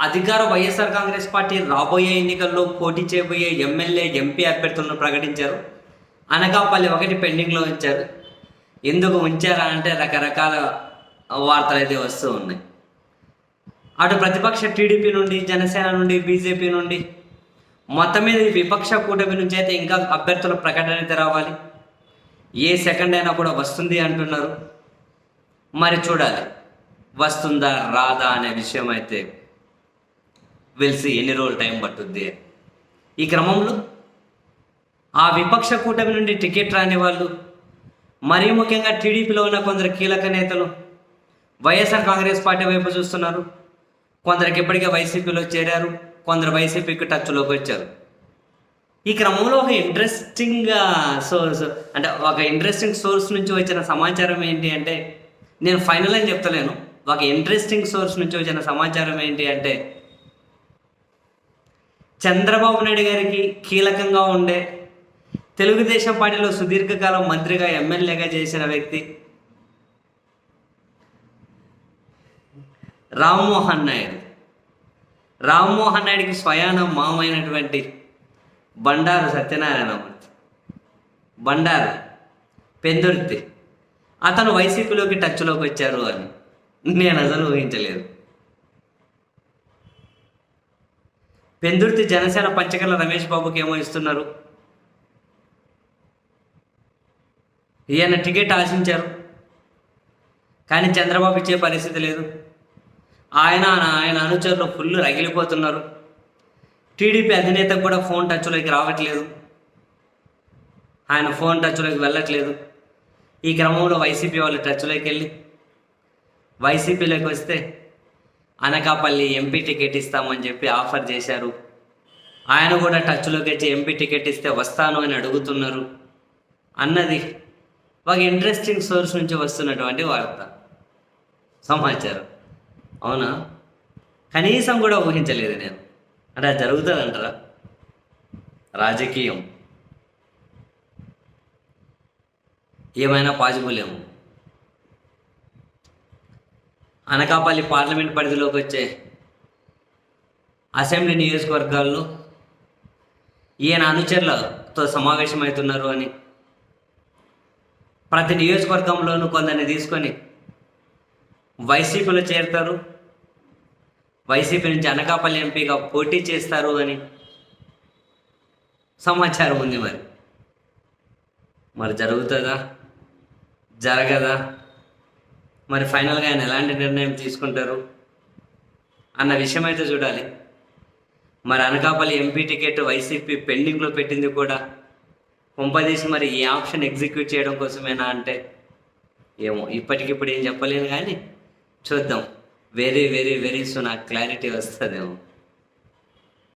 అధికార వైఎస్ఆర్ కాంగ్రెస్ పార్టీ రాబోయే ఎన్నికల్లో పోటీ చేయబోయే ఎమ్మెల్యే ఎంపీ అభ్యర్థులను ప్రకటించారు. అనకాపల్లి ఒకటి పెండింగ్లో ఉంచారు. ఎందుకు ఉంచారా అంటే రకరకాల వార్తలు అయితే వస్తూ ఉన్నాయి. అటు ప్రతిపక్ష టీడీపీ నుండి జనసేన నుండి బీజేపీ నుండి మొత్తం మీద విపక్ష కూటమి నుంచి అయితే ఇంకా అభ్యర్థుల ప్రకటన అయితే రావాలి. ఏ సెకండ్ అయినా కూడా వస్తుంది అంటున్నారు. మరి చూడాలి. వస్తుందా రాదా అనే విషయం అయితే వెలిసి ఎన్ని రోజులు టైం పట్టుద్ది. ఈ క్రమంలో ఆ విపక్ష కూటమి నుండి టికెట్ రాని వాళ్ళు మరీ ముఖ్యంగా టీడీపీలో ఉన్న కొందరు కీలక నేతలు వైఎస్ఆర్ కాంగ్రెస్ పార్టీ వైపు చూస్తున్నారు. కొందరికి ఇప్పటికే వైసీపీలో చేరారు కొందరు వైసీపీకి టచ్లోకి వచ్చారు. ఈ క్రమంలో ఒక ఇంట్రెస్టింగ్ సోర్స్ అంటే ఒక ఇంట్రెస్టింగ్ సోర్స్ నుంచి వచ్చిన సమాచారం ఏంటి అంటే నేను ఫైనల్ అని చెప్తలేను. ఒక ఇంట్రెస్టింగ్ సోర్స్ నుంచి వచ్చిన సమాచారం ఏంటి అంటే చంద్రబాబు నాయుడు గారికి కీలకంగా ఉండే తెలుగుదేశం పార్టీలో సుదీర్ఘకాలం మంత్రిగా ఎమ్మెల్యేగా చేసిన వ్యక్తి రామ్మోహన్ నాయుడు. రామ్మోహన్ నాయుడికి స్వయాన మామైనటువంటి బండారు సత్యనారాయణమూర్తి బండారు పెందుర్తి. అతను వైసీపీలోకి టచ్లోకి వచ్చారు అని నేను అసలు ఊహించలేదు. పెందుర్తి జనసేన పంచకర్ల రమేష్ బాబుకి ఏమో ఇస్తున్నారు. ఈయన టికెట్ ఆశించారు. కానీ చంద్రబాబు ఇచ్చే పరిస్థితి లేదు. ఆయన ఆయన అనుచరులు ఫుల్ రగిలిపోతున్నారు. టీడీపీ అధినేతకు కూడా ఫోన్ టచ్లోకి రావట్లేదు. ఆయన ఫోన్ టచ్లోకి వెళ్ళట్లేదు. ఈ క్రమంలో వైసీపీ వాళ్ళు టచ్లోకి వెళ్ళి వైసీపీలోకి వస్తే అనకాపల్లి ఎంపీ టికెట్ ఇస్తామని చెప్పి ఆఫర్ చేశారు. ఆయన కూడా టచ్లోకి వచ్చి ఎంపీ టికెట్ ఇస్తే వస్తాను అని అడుగుతున్నారు. అన్నది ఒక ఇంట్రెస్టింగ్ సోర్స్ నుంచి వస్తున్నటువంటి వార్త. సమాచారం. అవునా? కనీసం కూడా ఊహించలేదు నేను. అంటే అది జరుగుతుందంటారా? రాజకీయం. ఏమైనా పాజిబుల్ ఏమో. అనకాపల్లి పార్లమెంట్ పరిధిలోకి వచ్చే అసెంబ్లీ నియోజకవర్గాల్లో ఈయన అనుచరులతో సమావేశమవుతున్నారు అని ప్రతి నియోజకవర్గంలోనూ కొందరిని తీసుకొని వైసీపీలో చేరుతారు వైసీపీ నుంచి అనకాపల్లి ఎంపీగా పోటీ చేస్తారు అని సమాచారం ఉంది మరి. మరి జరుగుతుందా? జరగదా? మరి ఫైనల్గా ఆయన ఎలాంటి నిర్ణయం తీసుకుంటారు అన్న విషయం అయితే చూడాలి. మరి అనకాపల్లి ఎంపీ టికెట్ వైసీపీ పెండింగ్లో పెట్టింది కూడా. కుంపదీసి మరి ఈ ఆప్షన్ ఎగ్జిక్యూట్ చేయడం కోసమేనా అంటే ఏమో ఇప్పటికిప్పుడు ఏం చెప్పలేను కానీ చూద్దాం. వెరీ వెరీ వెరీ సూన్ ఆ క్లారిటీ వస్తుందేమో.